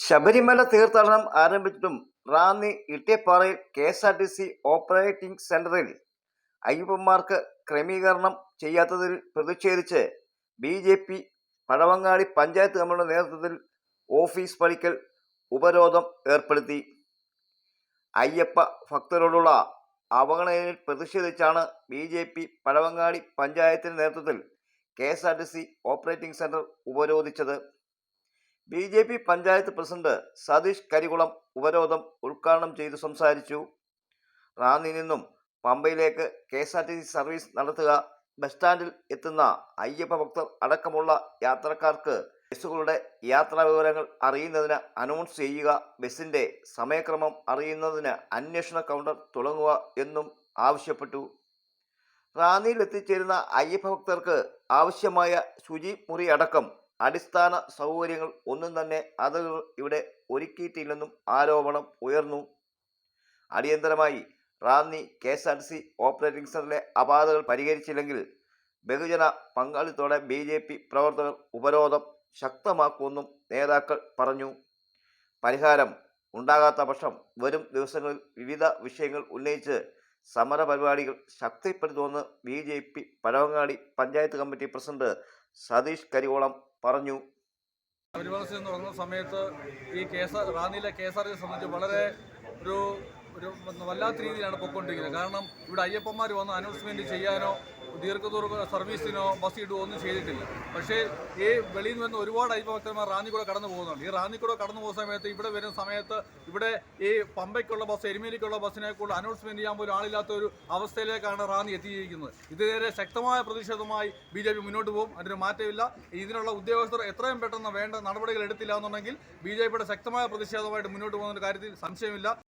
ശബരിമല തീർത്ഥാടനം ആരംഭിച്ചിട്ടും Ranni ഇട്ടിയപ്പാറയിൽ K S R T C operating സെന്ററിൽ അയ്യപ്പന്മാർക്ക് ക്രമീകരണം ചെയ്യാത്തതിൽ പ്രതിഷേധിച്ച് B J P Pazhavangadi panchayat കമ്മിറ്റിയുടെ നേതൃത്വത്തിൽ ഓഫീസ് പടിക്കൽ ഉപരോധം ഏർപ്പെടുത്തി. അയ്യപ്പ ഭക്തരോടുള്ള അവഗണനയിൽ പ്രതിഷേധിച്ചാണ് ബി ജെ പി പഴവങ്ങാടി പഞ്ചായത്തിന്റെ നേതൃത്വത്തിൽ K S R T C operating centre ഉപരോധിച്ചത്. B J P panchayat president Satheesh Karikulam ഉപരോധം ഉദ്ഘാടനം ചെയ്തു സംസാരിച്ചു. റാന്നി നിന്നും പമ്പയിലേക്ക് K S R T C service നടത്തുക ബസ് സ്റ്റാൻഡിൽ എത്തുന്ന അയ്യപ്പ ഭക്തർ അടക്കമുള്ള യാത്രക്കാർക്ക് ബസ്സുകളുടെ യാത്രാ വിവരങ്ങൾ അറിയുന്നതിന് അനൗൺസ് ചെയ്യുക ബസ്സിന്റെ സമയക്രമം അറിയുന്നതിന് അന്വേഷണ കൗണ്ടർ തുടങ്ങുക എന്നും ആവശ്യപ്പെട്ടു. റാന്നിയിൽ എത്തിച്ചേരുന്ന അയ്യപ്പ ഭക്തർക്ക് ആവശ്യമായ ശുചി മുറി അടക്കം അടിസ്ഥാന സൗകര്യങ്ങൾ ഒന്നും തന്നെ അധികൃതർ ഇവിടെ ഒരുക്കിയിട്ടില്ലെന്നും ആരോപണം ഉയർന്നു. അടിയന്തരമായി Ranni K S R C operating സെന്ററിലെ അപാധകൾ പരിഹരിച്ചില്ലെങ്കിൽ ബഹുജന പങ്കാളിത്തോടെ ബി ജെ പി പ്രവർത്തകർ ഉപരോധം ശക്തമാക്കുമെന്നും നേതാക്കൾ പറഞ്ഞു. പരിഹാരം ഉണ്ടാകാത്ത പക്ഷം വരും ദിവസങ്ങളിൽ വിവിധ വിഷയങ്ങൾ ഉന്നയിച്ച് സമര പരിപാടികൾ ശക്തിപ്പെടുത്തുമെന്ന് B J P Pazhavangadi panchayat committee president Satheesh Karikolam പറഞ്ഞു. പരിപാടി എന്ന് പറയുന്ന സമയത്ത് ഈ കെ എസ് ആർ റാന്നിയിലെ കെ എസ് ആർ ടി സംബന്ധിച്ച് വളരെ ഒരു ഒരു വല്ലാത്ത രീതിയിലാണ് പൊയ്ക്കൊണ്ടിരിക്കുന്നത്. കാരണം ഇവിടെ അയ്യപ്പന്മാർ വന്ന് അനൗൺസ്മെന്റ് ചെയ്യാനോ ദീർഘദൂര സർവീസിനോ ബസ് ഇടുകയോ ഒന്നും ചെയ്തിട്ടില്ല. പക്ഷേ ഈ വെളിയിൽ നിന്ന് ഒരുപാട് അയ്യപ്പ ഭക്തന്മാർ റാന്നി കൂടെ കടന്നു പോകുന്നുണ്ട്. ഈ റാന്നിക്കൂടെ കടന്നു പോകുന്ന സമയത്ത് ഇവിടെ വരുന്ന സമയത്ത് ഇവിടെ ഈ പമ്പയ്ക്കുള്ള ബസ് എരുമേലിക്കുള്ള ബസ്സിനെ കൂടുതൽ അനൗൺസ്മെന്റ് ചെയ്യാൻ പോലും ആളില്ലാത്ത ഒരു അവസ്ഥയിലേക്കാണ് റാന്നി എത്തിയിരിക്കുന്നത്. ഇതിനെതിരെ ശക്തമായ പ്രതിഷേധമായി ബി ജെ പി മുന്നോട്ട് പോകും. അതിന് മാറ്റമില്ല. ഇതിനുള്ള ഉദ്യോഗസ്ഥർ എത്രയും പെട്ടെന്ന് വേണ്ട നടപടികൾ എടുത്തില്ല എന്നുണ്ടെങ്കിൽ ബി ജെ പിയുടെ ശക്തമായ പ്രതിഷേധമായിട്ട് മുന്നോട്ട് പോകുന്ന കാര്യത്തിൽ സംശയമില്ല.